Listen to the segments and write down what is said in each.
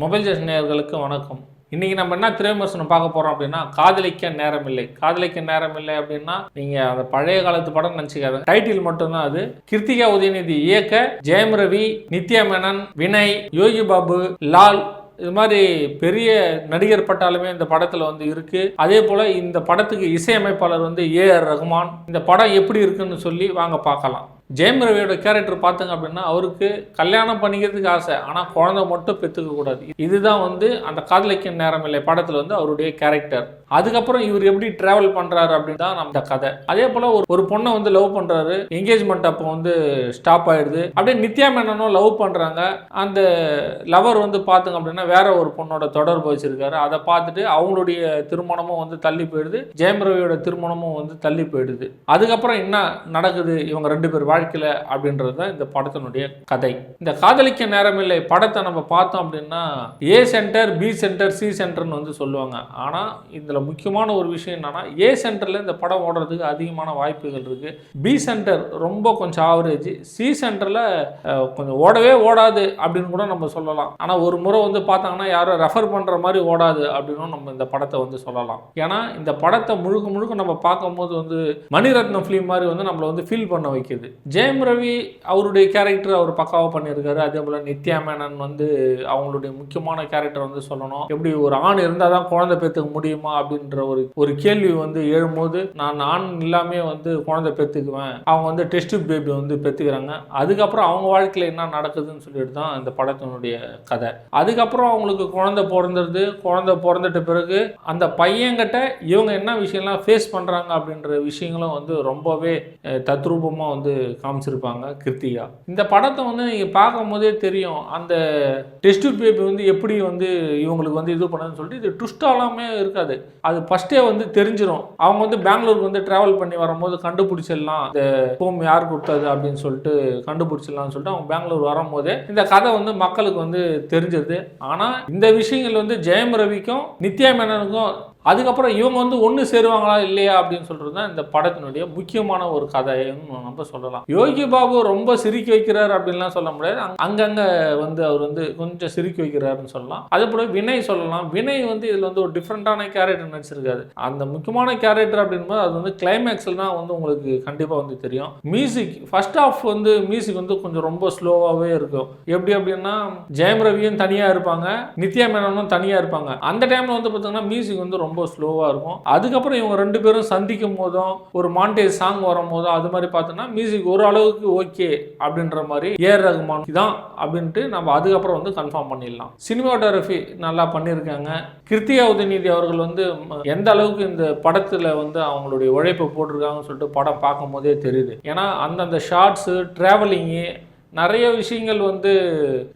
Mobile ஜெஸ் நேயர்களுக்கு வணக்கம். இன்றைக்கி நம்ம என்ன திரைவிமர்சனம் பார்க்க போகிறோம் அப்படின்னா காதலிக்க நேரம் இல்லை காதலிக்க நேரம் இல்லை அப்படின்னா நீங்கள் அந்த பழைய காலத்து படம் நினச்சிக்காத. டைட்டில் மட்டும்தான் அது. கிருத்திகா உதயநிதி இயக்க ஜெயம் ரவி நித்யா மேனன் வினய் யோகி பாபு லால் இது மாதிரி பெரிய நடிகர் பட்டாலுமே இந்த படத்தில் வந்து இருக்கு. அதே போல் இந்த படத்துக்கு இசையமைப்பாளர் வந்து ஏ ஆர் ரகுமான். இந்த படம் எப்படி இருக்குன்னு சொல்லி வாங்க பார்க்கலாம். ஜெயம் ரவியோட கேரக்டர் பார்த்தங்க அப்படின்னா அவருக்கு கல்யாணம் பண்ணிக்கிறதுக்கு ஆசை. ஆனால் குழந்தை மட்டும் பெற்றுக்கக்கூடாது இதுதான் வந்து அந்த காதலிக்க நேரம் இல்லை. படத்தில் வந்து அவருடைய கேரக்டர் அதுக்கப்புறம் இவர் எப்படி டிராவல் பண்ணுறாரு அப்படின்னு தான் நம்ம கதை. அதே போல் ஒரு ஒரு பொண்ணை வந்து லவ் பண்ணுறாரு என்கேஜ்மெண்ட் அப்போ வந்து ஸ்டாப் ஆயிடுது. அப்படியே நித்யா மேனனும் லவ் பண்ணுறாங்க அந்த லவர் வந்து பார்த்துங்க அப்படின்னா வேற ஒரு பொண்ணோட தொடர்பு வச்சிருக்காரு. அதை பார்த்துட்டு அவங்களுடைய திருமணமும் வந்து தள்ளி போயிடுது. ஜெயம் ரவியோட திருமணமும் வந்து தள்ளி போயிடுது. அதுக்கப்புறம் என்ன நடக்குது? இவங்க ரெண்டு பேர் வாழ்க்கையில் அப்படின்றது தான் இந்த படத்தினுடைய கதை. இந்த காதலிக்க நேரமில்லை படத்தை நம்ம பார்த்தோம் அப்படின்னா A centre B centre C சென்டர்னு வந்து சொல்லுவாங்க. ஆனால் இதில் முக்கியமான ஒரு விஷயம் என்னன்னா ஏ சென்டரில் இந்த படம் ஓடுறதுக்கு அதிகமான வாய்ப்புகள் இருக்குது பி சென்டர் ரொம்ப கொஞ்சம் ஆவரேஜ் சி சென்டரில் கொஞ்சம் ஓடவே ஓடாது அப்படின்னு கூட நம்ம சொல்லலாம். ஆனால் ஒரு முறை வந்து பார்த்தாங்கன்னா யாரும் ரெஃபர் பண்ணுற மாதிரி ஓடாது அப்படின்னு நம்ம இந்த படத்தை வந்து சொல்லலாம். ஏன்னா இந்த படத்தை முழுக்க முழுக்க நம்ம பார்க்கும்போது வந்து மணிரத்னம் ஃபிலிம் மாதிரி வந்து நம்மளை வந்து ஃபீல் பண்ண வைக்குது. ஜெயம் ரவி அவருடைய கேரக்டர் அவர் பக்காவாக பண்ணியிருக்காரு. அதே போல் நித்யா மேனன் வந்து அவங்களுடைய முக்கியமான கேரக்டர் வந்து சொல்லணும். எப்படி ஒரு ஆண் இருந்தால் தான் குழந்தை பெற்றுக்க முடியுமா அப்படின்ற ஒரு ஒரு கேள்வி வந்து எழும்போது நான் ஆண் இல்லாமே வந்து குழந்தை பெற்றுக்குவேன். அவங்க வந்து டெஸ்ட் பேபி வந்து பெற்றுக்கிறாங்க. அதுக்கப்புறம் அவங்க வாழ்க்கையில் என்ன நடக்குதுன்னு சொல்லிட்டு தான் இந்த படத்தினுடைய கதை. அதுக்கப்புறம் அவங்களுக்கு குழந்தை பிறந்துருது. குழந்தை பிறந்துட்ட பிறகு அந்த பையன்கிட்ட இவங்க என்ன விஷயம்லாம் ஃபேஸ் பண்ணுறாங்க அப்படின்ற விஷயங்களும் வந்து ரொம்பவே தத்ரூபமாக வந்து காமிச்சிருப்பாங்க கிருத்திகா. இந்த படத்தை வந்து நீங்கள் பார்க்கும்போதே தெரியும் அந்த டெஸ்ட் பேபி வந்து எப்படி வந்து இவங்களுக்கு வந்து இது பண்ணுதுன்னு சொல்லிட்டு இது ட்விஸ்டாலாமே இருக்காது. அது ஃபஸ்ட்டே வந்து தெரிஞ்சிடும் அவங்க வந்து பெங்களூருக்கு வந்து ட்ராவல் பண்ணி வரும்போது கண்டுபிடிச்சிடலாம். இந்த ஹோம் யார் கொடுத்தது அப்படின்னு சொல்லிட்டு கண்டுபிடிச்சிடலாம்னு சொல்லிட்டு அவங்க பெங்களூர் வரும்போதே இந்த கதை வந்து மக்களுக்கு வந்து தெரிஞ்சிருது. ஆனால் இந்த விஷயங்கள் வந்து ஜெயம் ரவிக்கும் நித்யா மேனனுக்கும் அதுக்கப்புறம் இவங்க வந்து ஒன்று சேருவாங்களா இல்லையா அப்படின்னு சொல்கிறது தான் இந்த படத்தினுடைய முக்கியமான ஒரு கதைன்னு நம்ம சொல்லலாம். யோகி பாபு ரொம்ப சிரிக்க வைக்கிறார் அப்படின்லாம் சொல்ல முடியாது. அங்கங்கே வந்து அவர் வந்து கொஞ்சம் சிரிக்க வைக்கிறாருன்னு சொல்லலாம். அதே போல வினய் சொல்லலாம். வினய் வந்து இதில் வந்து ஒரு டிஃப்ரெண்ட்டான கேரக்டர் நடிச்சிருக்காரு. அந்த முக்கியமான கேரக்டர் அப்படின்போது அது வந்து கிளைமேக்ஸில் தான் வந்து உங்களுக்கு கண்டிப்பாக வந்து தெரியும். மியூசிக் ஃபர்ஸ்ட் ஆஃப் வந்து மியூசிக் வந்து கொஞ்சம் ரொம்ப ஸ்லோவாகவே இருக்கும். எப்படி அப்படின்னா ஜெயம் ரவியும் தனியாக இருப்பாங்க. நித்யா மேனனும் தனியாக இருப்பாங்க. அந்த டைமில் வந்து பார்த்தீங்கன்னா மியூசிக் வந்து ரொம்ப ரொம்ப ஸ்லோவாக இருக்கும். அதுக்கப்புறம் இவங்க ரெண்டு பேரும் சந்திக்கும் போதும் ஒரு மாண்டேஜ் சாங் வரும் போதும் அது மாதிரி பார்த்தோன்னா மியூசிக் ஒரு அளவுக்கு ஓகே அப்படின்ற மாதிரி ஏர் ரகுமான் தான் அப்படின்ட்டு நம்ம அதுக்கப்புறம் வந்து கன்ஃபார்ம் பண்ணிடலாம். சினிமாட்டோகிராஃபி நல்லா பண்ணியிருக்காங்க. கிருத்திகா உதயநிதி அவர்கள் வந்து எந்த அளவுக்கு இந்த படத்தில் வந்து அவங்களுடைய உழைப்பை போட்டிருக்காங்கன்னு சொல்லிட்டு படம் பார்க்கும் போதே தெரியுது. ஏன்னா அந்தந்த ஷார்ட்ஸு ட்ராவலிங்கு நிறைய விஷயங்கள் வந்து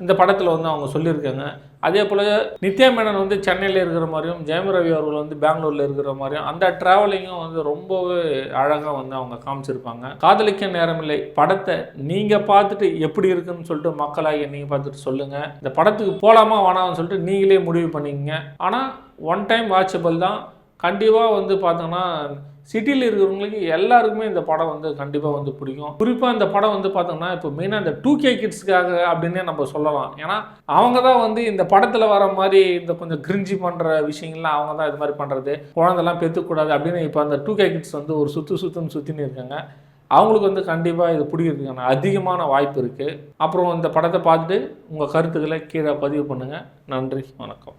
இந்த படத்தில் வந்து அவங்க சொல்லியிருக்காங்க. அதே போல் நித்யா மேனன் வந்து சென்னையில் இருக்கிற மாதிரியும் ஜெயம் ரவி அவர்கள் வந்து பெங்களூரில் இருக்கிற மாதிரியும் அந்த ட்ராவலிங்கும் வந்து ரொம்பவே அழகாக வந்து அவங்க காமிச்சிருப்பாங்க. காதலிக்க நேரமில்லை. படத்தை நீங்கள் பார்த்துட்டு எப்படி இருக்குன்னு சொல்லிட்டு மக்களாகிய நீங்கள் பார்த்துட்டு சொல்லுங்கள் இந்த படத்துக்கு போகலாமா வேணாம்னு சொல்லிட்டு நீங்களே முடிவு பண்ணிக்கங்க. ஆனால் ஒன் டைம் வாட்சபிள் தான். கண்டிப்பாக வந்து பார்த்தோன்னா சிட்டியில் இருக்கிறவங்களுக்கு எல்லாருக்குமே இந்த படம் வந்து கண்டிப்பாக வந்து பிடிக்கும். குறிப்பாக இந்த படம் வந்து பார்த்தோம்னா இப்போ மெயினாக இந்த டூ கே கிட்ஸ்க்காக அப்படின்னே நம்ம சொல்லலாம். ஏன்னா அவங்க தான் வந்து இந்த படத்தில் வர மாதிரி இந்த கொஞ்சம் கிரிஞ்சி பண்ணுற விஷயங்கள்லாம் அவங்க தான் இது மாதிரி பண்ணுறது குழந்தெல்லாம் பெற்றுக்கூடாது அப்படின்னு இப்போ அந்த டூ கே கிட்ஸ் வந்து ஒரு சுற்று சுற்றுன்னு சுற்றின்னு இருக்காங்க. அவங்களுக்கு வந்து கண்டிப்பாக இது பிடிக்கிறதுக்கான அதிகமான வாய்ப்பு இருக்குது அப்புறம் இந்த படத்தை பார்த்துட்டு உங்கள் கருத்துக்களை கீழே பதிவு பண்ணுங்கள் நன்றி வணக்கம்.